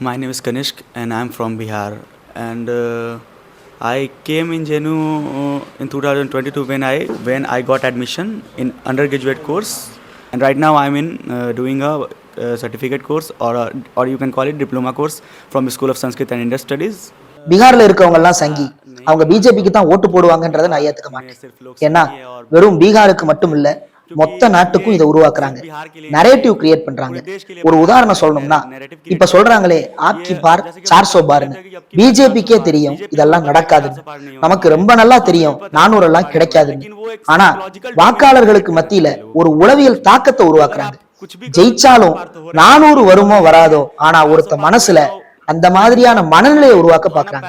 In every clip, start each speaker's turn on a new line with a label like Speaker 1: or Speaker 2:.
Speaker 1: my name is Kanishk and I'm from Bihar. And uh, I came in JNU uh, in 2022 when I when I got admission in undergraduate course. And right now I'm in uh, doing a, uh certificate course or a, or you can call it diploma course from the School of Sanskrit and Indian Studies.
Speaker 2: பீகார்ல இருக்கவங்க எல்லாம் சங்கி அவங்க பிஜேபிக்கு தான் ஓட்டு போடுவாங்கன்றதை நான் ஏத்துக்க மாட்டேன் ஏன்னா வெறும் பீகாருக்கு மட்டும் இல்ல மொத்த நாட்டுக்கும் இதை உருவாக்குறாங்க. நரேட்டிவ் கிரியேட் பண்றாங்க. ஒரு உதாரணம் சொல்லணும்னா இப்ப சொல்றாங்களே ஆப்கி பார் சார்சோ பார்னு பிஜேபிக்கே தெரியும். இதெல்லாம் நடக்காதுன்னு நமக்கு ரொம்ப நல்லா தெரியும். நானூறு எல்லாம் கிடைக்காதுன்னு ஆனா வாக்காளர்களுக்கு மத்தியில ஒரு உளவியல் தாக்கத்தை உருவாக்குறாங்க. ஜெயிச்சாலும் நானூறு வருமோ வராதோ ஆனா ஒருத்த மனசுல அந்த மாதிரியான மனநிலையை உருவாக்க பாக்குறாங்க.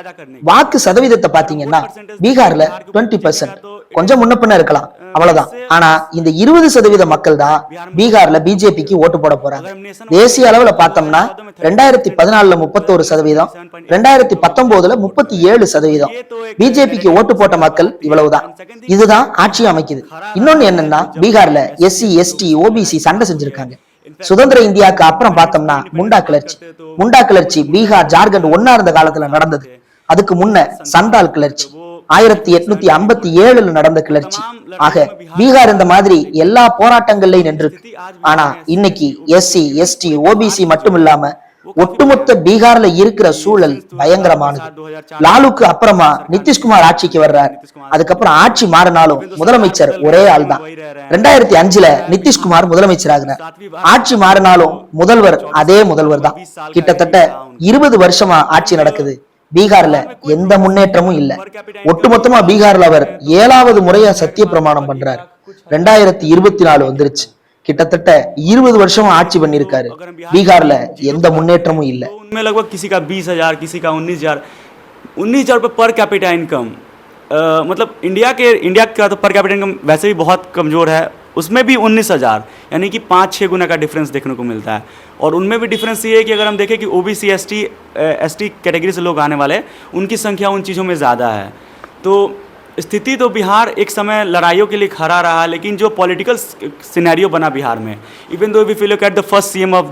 Speaker 2: வாக்கு சதவீதத்தை பாத்தீங்கன்னா பீகார்ல டுவெண்ட்டி பர்சன்ட் கொஞ்சம் முன்ன பின்ன இருக்கலாம். அவ்வளவுதான். ஆனா இந்த இருபது சதவீத மக்கள் தான் பீகார்ல பிஜேபிக்கு ஓட்டு போட போறாங்க. தேசிய அளவுல பார்த்தோம்னா ரெண்டாயிரத்தி பதினாலுல முப்பத்தோரு சதவீதம் ரெண்டாயிரத்தி பத்தொன்பதுல முப்பத்தி ஏழு சதவீதம். பிஜேபிக்கு ஓட்டு போட்ட மக்கள் இவ்வளவுதான். இதுதான் ஆட்சி அமைக்குது. இன்னொன்னு என்னன்னா பீகார்ல எஸ்சி எஸ்டி ஓபிசி சண்டை செஞ்சிருக்காங்க. சுதந்திர இந்தியாவுக்கு அப்புறம் பார்த்தோம்னா முண்டா கிளர்ச்சி. முண்டா கிளர்ச்சி பீகார் ஜார்க்கண்ட் ஒன்னா இருந்த காலத்துல நடந்தது. அதுக்கு முன்ன சண்டால் கிளர்ச்சி. ஆயிரத்தி எட்நூத்தி ஐம்பத்தி ஏழுல நடந்த கிளர்ச்சி. ஆக பீகார் இந்த மாதிரி எல்லா போராட்டங்கள்லயும் நின்றுருக்கு. ஆனா இன்னைக்கு எஸ்சி எஸ்டி ஓபிசி மட்டும் இல்லாம ஒட்டுமொத்த பீகார்ல இருக்கிற சூழல் பயங்கரமானது. லாலுக்கு அப்புறமா நிதிஷ்குமார் ஆட்சிக்கு வர்றார். அதுக்கப்புறம் ஆட்சி மாறினாலும் முதலமைச்சர் ஒரே ஆள் தான் ரெண்டாயிரத்தி அஞ்சுல நிதிஷ்குமார் முதலமைச்சர் ஆகினார் ஆட்சி மாறினாலும் முதல்வர் அதே முதல்வர் தான் கிட்டத்தட்ட இருபது வருஷமா ஆட்சி நடக்குது. பீகார்ல எந்த முன்னேற்றமும் இல்ல ஒட்டுமொத்தமா பீகார்ல அவர் ஏழாவது முறையா சத்திய பிரமாணம் பண்றாரு ரெண்டாயிரத்தி இருபத்தி நாலு வந்துருச்சு கிட்டத்தட்ட இருபது வருஷமா ஆட்சி பண்ணிருக்காரு பீகார்ல எந்த முன்னேற்றமும் இல்ல
Speaker 1: उनमें लगभग किसी का बीस हजार किसी का उन्नीस हजार उन्नीस हजार रुपये पर कैपिटा इनकम मतलब इंडिया के इंडिया का तो पर कैपिटा इनकम वैसे भी बहुत कमज़ोर है उसमें भी उन्नीस हज़ार, यानी कि पाँच छः गुना का डिफरेंस देखने को मिलता है। और उनमें भी डिफरेंस ये है कि अगर हम देखें कि O B C S T S T category से लोग आने वाले उनकी संख्या उन चीज़ों में ज़्यादा है। तो स्थिति तो बिहार एक समय लड़ाइयों के लिए खड़ा रहा, लेकिन जो पॉलिटिकल सिनेरियो बना बिहार में even though we feel at the first C M of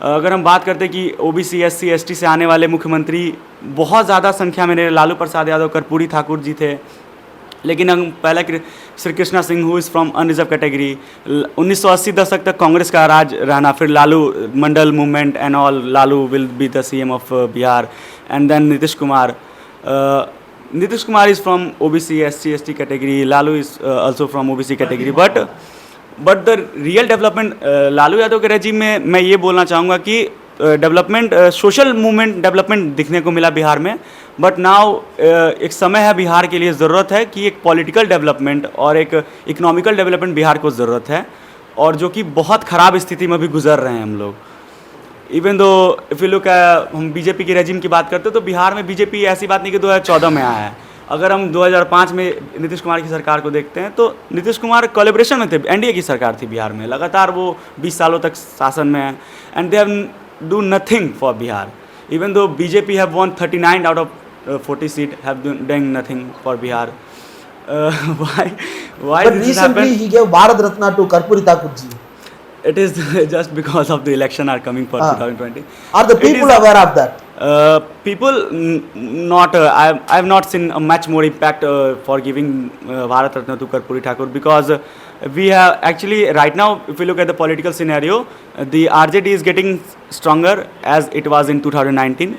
Speaker 1: अगर हम बात करते कि O B C S C S T से आने वाले मुख्यमंत्री, बहुत ज़्यादा संख्या में लालू प्रसाद यादव, कर्पूरी ठाकुर जी थे लेकिन हम पहले Shri Krishna Singh who is from unreserved category 1980 दशक तक कांग्रेस का राज रहना फिर Lalu Mandal movement and all Lalu will be the C M of Bihar and then Nitish Kumar Nitish Kumar is from OBC, SC, ST category. Lalu is uh, also from OBC category. But but the real development uh, Lalu Yadav के regime में मैं ये बोलना चाहूँगा कि development social movement development दिखने को मिला बिहार में बट नाउ एक समय है बिहार के लिए ज़रूरत है कि एक पॉलिटिकल डेवलपमेंट और एक इकोनॉमिकल डेवलपमेंट बिहार को ज़रूरत है और जो कि बहुत ख़राब स्थिति में भी गुजर रहे हैं हम लोग। Even though if you look हम बीजेपी की रेजिम की बात करते हैं तो बिहार में बीजेपी ऐसी बात नहीं कि 2014 में आया है। अगर हम 2005 में नीतीश कुमार की सरकार को देखते हैं तो नीतीश कुमार कोलेब्रेशन में थे एनडीए की सरकार थी बिहार में। लगातार वो 20 सालों तक शासन में है। And they have do nothing for Bihar. Even though BJP have won 39 out of Uh, 40 seat have been doing nothing for Bihar. Uh, why? Why
Speaker 3: but recently he gave Bharat Ratna to Karpuri Thakurji.
Speaker 1: It is just because of the election are coming for
Speaker 3: ah.
Speaker 1: 2020.
Speaker 3: Are the people
Speaker 1: is,
Speaker 3: aware of that?
Speaker 1: Uh, people not uh, I have not seen a much more impact uh, for giving uh, Bharat Ratna to Karpuri Thakur because uh, we have actually right now if we look at the political scenario uh, the RJD is getting stronger as it was in 2019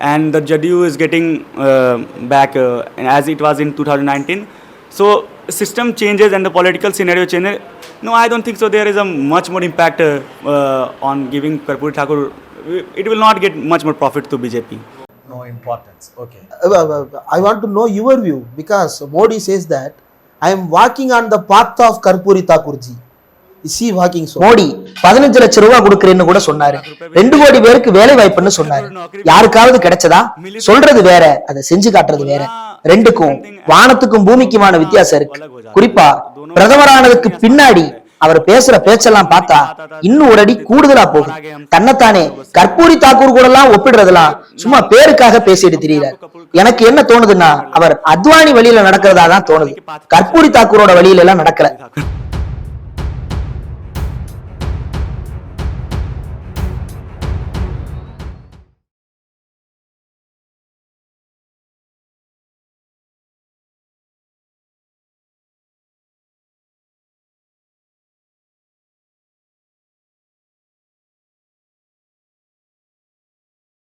Speaker 1: and the JDU is getting uh, back uh, as it was in 2019 so system changes and the political scenario changes no I don't think so there is a much more impact uh, on giving Karpuri Thakur it will not get much more profit to BJP
Speaker 3: No importance. Okay. I want to know your view because Modi says that I am walking on the path of Karpuri Thakurji.
Speaker 2: Modi பதினஞ்சு லட்சம் ரூபாய் கொடுக்கறேன்னு கூட சொன்னாரு. ரெண்டு கோடி பேருக்கு வேலை வாய்ப்புன்னு சொன்னாரு. யாருக்காவது கிடைச்சதா? சொல்றது வேற அதை செஞ்சு காட்டுறது வேற. ரெண்டுக்கும் வானத்துக்கும் பூமிக்குமான வித்தியாசம் இருக்கு. குறிப்பா பிரதமரானதுக்கு பின்னாடி அவர் பேசுற பேச்செல்லாம் பார்த்தா இன்னும் ஒரு அடி கூடுதலா போகும். தன்னைத்தானே கற்பூரி தாக்கூர் கூட எல்லாம் ஒப்பிடுறதெல்லாம் சும்மா பேருக்காக பேசிட்டு தெரியல எனக்கு என்ன தோணுதுன்னா அவர் அத்வானி வழியில நடக்கிறதா தான் தோணுது. கற்பூரி தாக்கூரோட வழியில எல்லாம் நடக்கல.